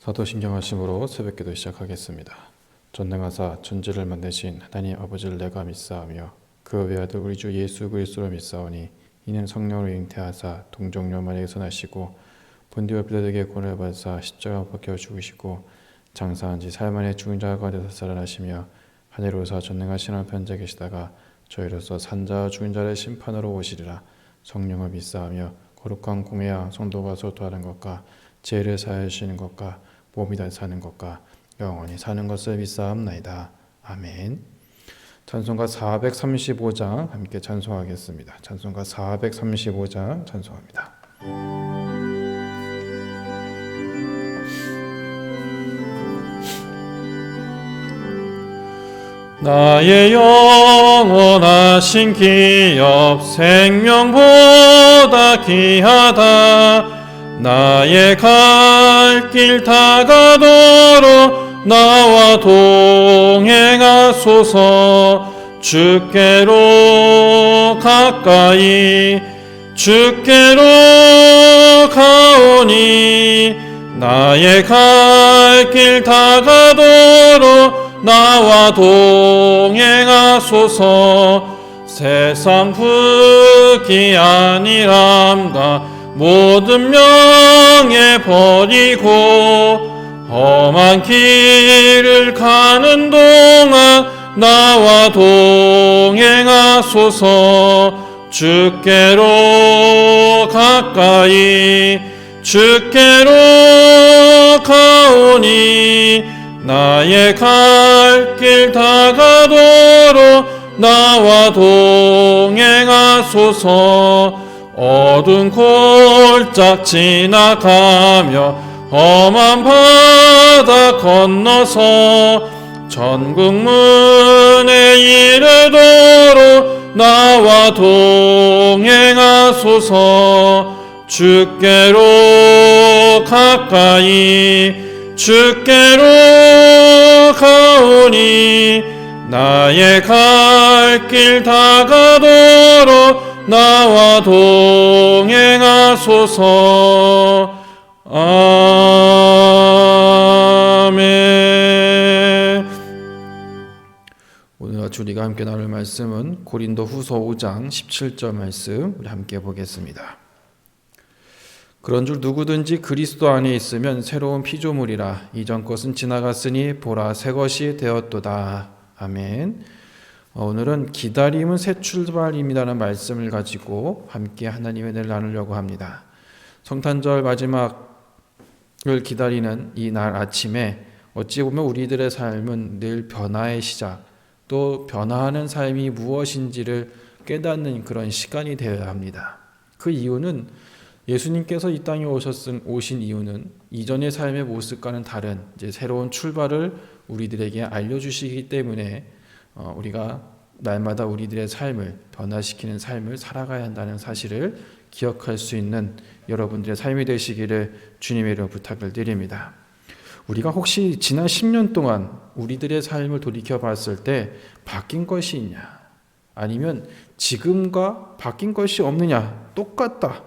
사도신경 하심으로 새벽기도 시작하겠습니다. 전능하사 천지를 만드신 하나님 아버지를 내가 믿사하며 그 외아들 우리 주 예수 그리스도로 믿사오니 이는 성령으로 잉태하사 동정녀 마리에서 나시고 본디오 빌라에게 권을 받사 십자가 박혀 죽으시고 장사한 지 사흘만에 죽은 자 가운데서 살아나시며 하늘로서 전능하신 한편 자 계시다가 저희로서 산자와 죽은 자를 심판으로 오시리라 성령을 믿사하며 거룩한 공회와 성도가 소토하는 것과 죄를 사하시는 것과 몸이 다 사는 것과 영원히 사는 것을 믿사옵나이다. 아멘. 찬송가 435장 함께 찬송하겠습니다. 찬송가 435장 찬송합니다. 나의 영원하신 기업 생명보다 귀하다 나의 갈 길 다가도록 나와 동행하소서. 주께로 가까이 주께로 가오니 나의 갈 길 다가도록 나와 동행하소서. 세상 부귀 아니람과 모든 명예 버리고 험한 길을 가는 동안 나와 동행하소서. 주께로 가까이 주께로 가오니 나의 갈 길 다가도록 나와 동행하소서 어두운 골짝 지나가며 험한 바다 건너서 전국 문에 이르도록 나와 동행하소서. 주께로 가까이 주께로 가오니 나의 갈 길 다가도록 나와 동행하소서. 아멘. 오늘 주리가 함께 나눌 말씀은 고린도 후서 5장 17절 말씀 우리 함께 보겠습니다. 그런 줄 누구든지 그리스도 안에 있으면 새로운 피조물이라. 이전 것은 지나갔으니 보라 새 것이 되었도다. 아멘. 어, 오늘은 기다림은 새 출발입니다라는 말씀을 가지고 함께 하나님의 늘 나누려고 합니다. 성탄절 마지막을 기다리는 이 날 아침에 어찌 보면 우리들의 삶은 늘 변화의 시작, 또 변화하는 삶이 무엇인지를 깨닫는 그런 시간이 되어야 합니다. 그 이유는 예수님께서 이 땅에 오셨은 오신 이유는 이전의 삶의 모습과는 다른 새로운 출발을 우리들에게 알려주시기 때문에 어, 우리가 날마다 우리들의 삶을 변화시키는 삶을 살아가야 한다는 사실을 기억할 수 있는 여러분들의 삶이 되시기를 주님의 이름 부탁을 드립니다. 우리가 혹시 지난 10년 동안 우리들의 삶을 돌이켜 봤을 때 바뀐 것이 있냐? 아니면 지금과 바뀐 것이 없느냐? 똑같다.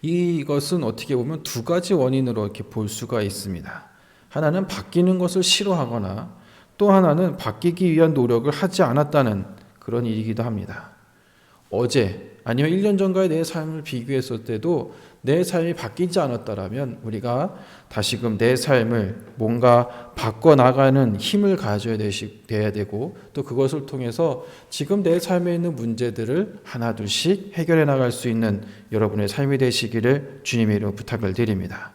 이것은 어떻게 보면 두 가지 원인으로 이렇게 볼 수가 있습니다. 하나는 바뀌는 것을 싫어하거나 또 하나는 바뀌기 위한 노력을 하지 않았다는 그런 일이기도 합니다. 어제 아니면 1년 전과의 내 삶을 비교했을 때도 내 삶이 바뀌지 않았다라면 우리가 다시금 내 삶을 뭔가 바꿔 나가는 힘을 가져야 돼야 되고 또 그것을 통해서 지금 내 삶에 있는 문제들을 하나 둘씩 해결해 나갈 수 있는 여러분의 삶이 되시기를 주님의 이름으로 부탁을 드립니다.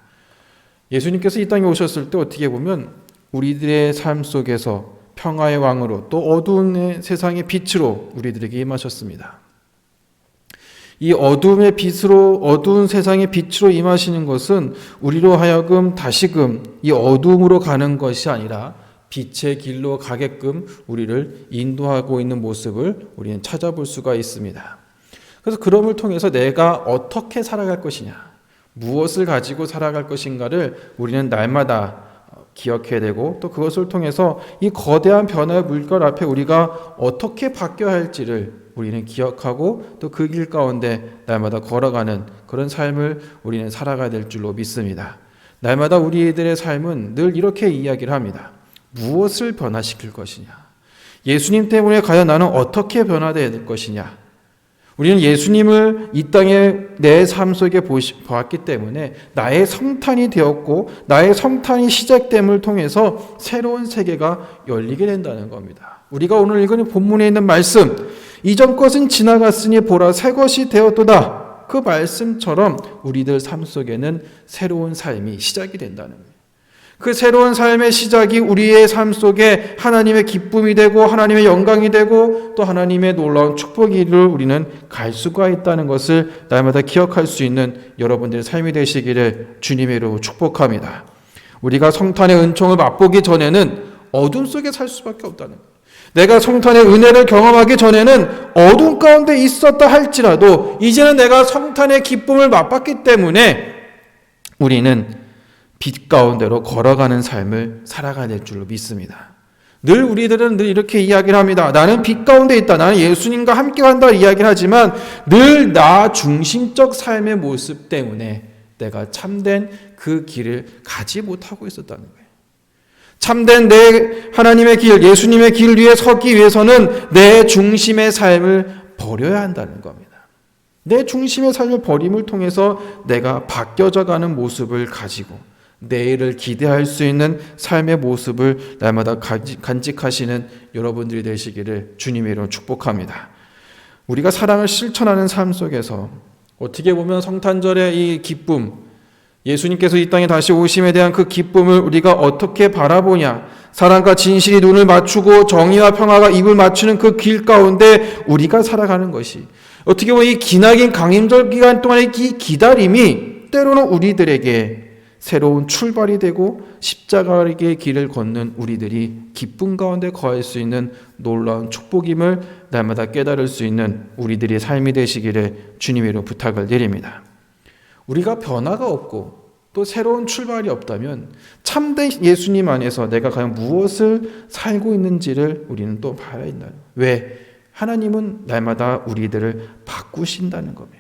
예수님께서 이 땅에 오셨을 때 어떻게 보면 우리들의 삶 속에서 평화의 왕으로 또 어두운 세상의 빛으로 우리들에게 임하셨습니다. 이 어둠의 빛으로 어두운 세상의 빛으로 임하시는 것은 우리로 하여금 다시금 이 어둠으로 가는 것이 아니라 빛의 길로 가게끔 우리를 인도하고 있는 모습을 우리는 찾아볼 수가 있습니다. 그래서 그럼을 통해서 내가 어떻게 살아갈 것이냐, 무엇을 가지고 살아갈 것인가를 우리는 날마다 기억해야 되고 또 그것을 통해서 이 거대한 변화의 물결 앞에 우리가 어떻게 바뀌어야 할지를 우리는 기억하고 또 그 길 가운데 날마다 걸어가는 그런 삶을 우리는 살아가야 될 줄로 믿습니다. 날마다 우리들의 삶은 늘 이렇게 이야기를 합니다. 무엇을 변화시킬 것이냐? 예수님 때문에 과연 나는 어떻게 변화되어야 될 것이냐? 우리는 예수님을 이 땅에 내 삶 속에 보시, 보았기 때문에 나의 성탄이 되었고 나의 성탄이 시작됨을 통해서 새로운 세계가 열리게 된다는 겁니다. 우리가 오늘 읽은 본문에 있는 말씀 이전 것은 지나갔으니 보라 새 것이 되었도다. 그 말씀처럼 우리들 삶 속에는 새로운 삶이 시작이 된다는 거예요. 그 새로운 삶의 시작이 우리의 삶 속에 하나님의 기쁨이 되고 하나님의 영광이 되고 또 하나님의 놀라운 축복이를 우리는 갈 수가 있다는 것을 날마다 기억할 수 있는 여러분들의 삶이 되시기를 주님의 이름으로 축복합니다. 우리가 성탄의 은총을 맛보기 전에는 어둠 속에 살 수밖에 없다는 거예요. 내가 성탄의 은혜를 경험하기 전에는 어둠 가운데 있었다 할지라도 이제는 내가 성탄의 기쁨을 맛봤기 때문에 우리는 빛 가운데로 걸어가는 삶을 살아가야 될 줄로 믿습니다. 늘 우리들은 늘 이렇게 이야기를 합니다. 나는 빛 가운데 있다. 나는 예수님과 함께 간다 이야기를 하지만 늘 나 중심적 삶의 모습 때문에 내가 참된 그 길을 가지 못하고 있었다는 거예요. 참된 내 하나님의 길, 예수님의 길 위에 서기 위해서는 내 중심의 삶을 버려야 한다는 겁니다. 내 중심의 삶을 버림을 통해서 내가 바뀌어져 가는 모습을 가지고 내일을 기대할 수 있는 삶의 모습을 날마다 간직하시는 여러분들이 되시기를 주님의 이름으로 축복합니다. 우리가 사랑을 실천하는 삶 속에서 어떻게 보면 성탄절의 이 기쁨, 예수님께서 이 땅에 다시 오심에 대한 그 기쁨을 우리가 어떻게 바라보냐, 사랑과 진실이 눈을 맞추고 정의와 평화가 입을 맞추는 그 길 가운데 우리가 살아가는 것이 어떻게 보면 이 기나긴 강임절 기간 동안의 이 기다림이 때로는 우리들에게 새로운 출발이 되고 십자가의 길을 걷는 우리들이 기쁨 가운데 거할 수 있는 놀라운 축복임을 날마다 깨달을 수 있는 우리들의 삶이 되시기를 주님으로 부탁을 드립니다. 우리가 변화가 없고 또 새로운 출발이 없다면 참된 예수님 안에서 내가 과연 무엇을 살고 있는지를 우리는 또 봐야 한다. 왜? 하나님은 날마다 우리들을 바꾸신다는 겁니다.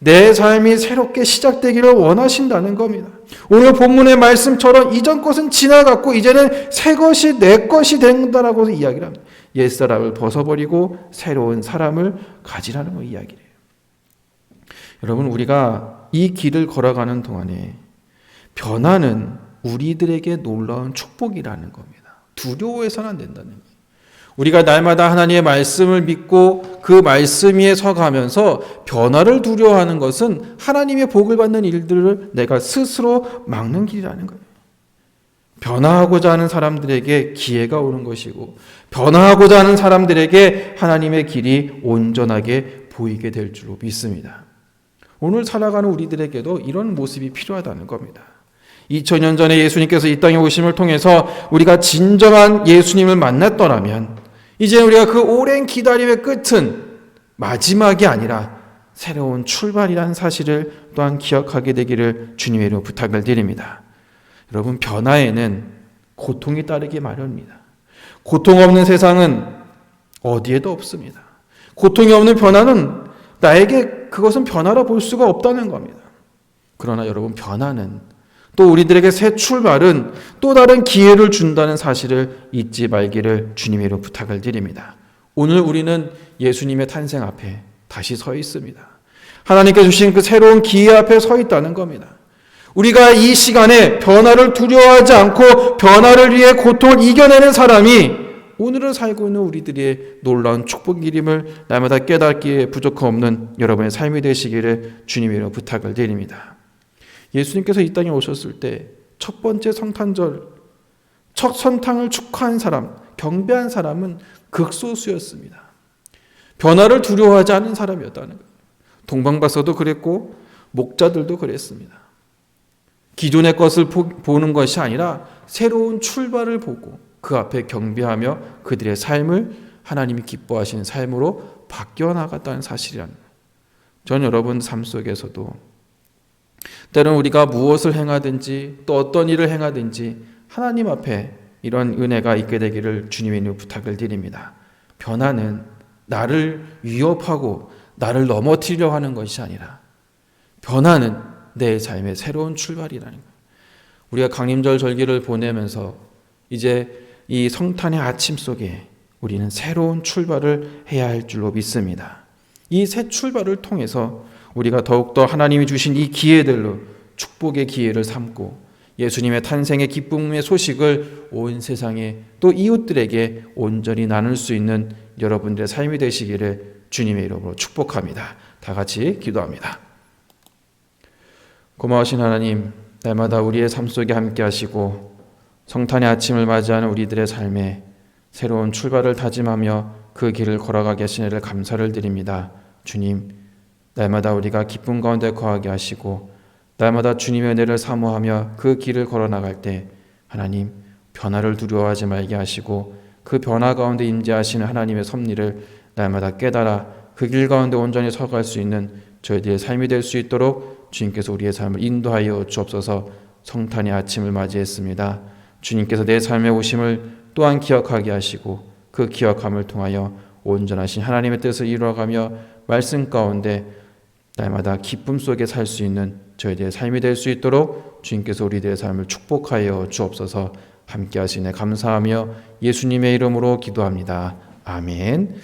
내 삶이 새롭게 시작되기를 원하신다는 겁니다. 오늘 본문의 말씀처럼 이전 것은 지나갔고 이제는 새 것이 내 것이 된다라고 이야기를 합니다. 옛사람을 벗어버리고 새로운 사람을 가지라는 거 이야기를 해요. 여러분 우리가 이 길을 걸어가는 동안에 변화는 우리들에게 놀라운 축복이라는 겁니다. 두려워해서는 안 된다는 거예요. 우리가 날마다 하나님의 말씀을 믿고 그 말씀 위에 서가면서 변화를 두려워하는 것은 하나님의 복을 받는 일들을 내가 스스로 막는 길이라는 거예요. 변화하고자 하는 사람들에게 기회가 오는 것이고 변화하고자 하는 사람들에게 하나님의 길이 온전하게 보이게 될 줄로 믿습니다. 오늘 살아가는 우리들에게도 이런 모습이 필요하다는 겁니다. 2000년 전에 예수님께서 이 땅에 오심을 통해서 우리가 진정한 예수님을 만났더라면 이제 우리가 그 오랜 기다림의 끝은 마지막이 아니라 새로운 출발이라는 사실을 또한 기억하게 되기를 주님의 이름으로 부탁을 드립니다. 여러분 변화에는 고통이 따르기 마련입니다. 고통 없는 세상은 어디에도 없습니다. 고통이 없는 변화는 나에게 그것은 변화라 볼 수가 없다는 겁니다. 그러나 여러분 변화는 또 우리들에게 새 출발은 또 다른 기회를 준다는 사실을 잊지 말기를 주님으로 부탁을 드립니다. 오늘 우리는 예수님의 탄생 앞에 다시 서 있습니다. 하나님께 주신 그 새로운 기회 앞에 서 있다는 겁니다. 우리가 이 시간에 변화를 두려워하지 않고 변화를 위해 고통을 이겨내는 사람이 오늘을 살고 있는 우리들의 놀라운 축복 이름을 날마다 깨닫기에 부족함 없는 여러분의 삶이 되시기를 주님으로 부탁을 드립니다. 예수님께서 이 땅에 오셨을 때 첫 번째 성탄절, 첫 선탕을 축하한 사람, 경배한 사람은 극소수였습니다. 변화를 두려워하지 않은 사람이었다는 거예요. 동방바서도 그랬고 목자들도 그랬습니다. 기존의 것을 보는 것이 아니라 새로운 출발을 보고 그 앞에 경배하며 그들의 삶을 하나님이 기뻐하시는 삶으로 바뀌어 나갔다는 거예요. 전 여러분 삶 속에서도 때론 우리가 무엇을 행하든지 또 어떤 일을 행하든지 하나님 앞에 이런 은혜가 있게 되기를 주님의 이름 부탁을 드립니다. 변화는 나를 위협하고 나를 넘어뜨리려 하는 것이 아니라 변화는 내 삶의 새로운 출발이라는 거예요. 우리가 강림절 절기를 보내면서 이제 이 성탄의 아침 속에 우리는 새로운 출발을 해야 할 줄로 믿습니다. 이 새 출발을 통해서 우리가 더욱더 하나님이 주신 이 기회들로 축복의 기회를 삼고 예수님의 탄생의 기쁨의 소식을 온 세상에 또 이웃들에게 온전히 나눌 수 있는 여러분들의 삶이 되시기를 주님의 이름으로 축복합니다. 다 같이 기도합니다. 고마우신 하나님, 날마다 우리의 삶 속에 함께 하시고 성탄의 아침을 맞이하는 우리들의 삶에 새로운 출발을 다짐하며 그 길을 걸어가게 하신 애를 감사를 드립니다. 주님, 날마다 우리가 기쁨 가운데 거하게 하시고 날마다 주님의 은혜를 사모하며 그 길을 걸어 나갈 때 하나님 변화를 두려워하지 말게 하시고 그 변화 가운데 임재하시는 하나님의 섭리를 날마다 깨달아 그 길 가운데 온전히 서갈 수 있는 저희들의 삶이 될 수 있도록 주님께서 우리의 삶을 인도하여 주옵소서 성탄의 아침을 맞이했습니다. 주님께서 내 삶의 오심을 또한 기억하게 하시고 그 기억함을 통하여 온전하신 하나님의 뜻을 이루어가며 말씀 가운데 날마다 기쁨 속에 살 수 있는 저희들의 삶이 될 수 있도록 주님께서 우리들의 삶을 축복하여 주옵소서 함께 하시네 감사하며 예수님의 이름으로 기도합니다. 아멘.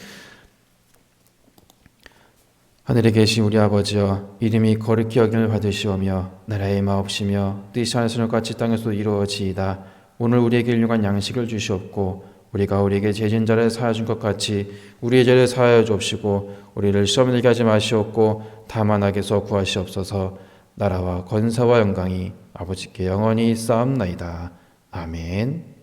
하늘에 계신 우리 아버지여 이름이 거룩히 여김을 받으시오며 나라의 마옵시며 뜻이 하늘에서 같이 땅에서도 이루어지이다. 오늘 우리에게 일용한 양식을 주시옵고 우리가 우리에게 죄진 자를 사하여 준것 같이 우리의 죄를 사하여 주옵시고 우리를 시험에 들게 하지 마시옵고 다만 악에서 구하시옵소서 나라와 권사와 영광이 아버지께 영원히 쌓옵나이다. 아멘.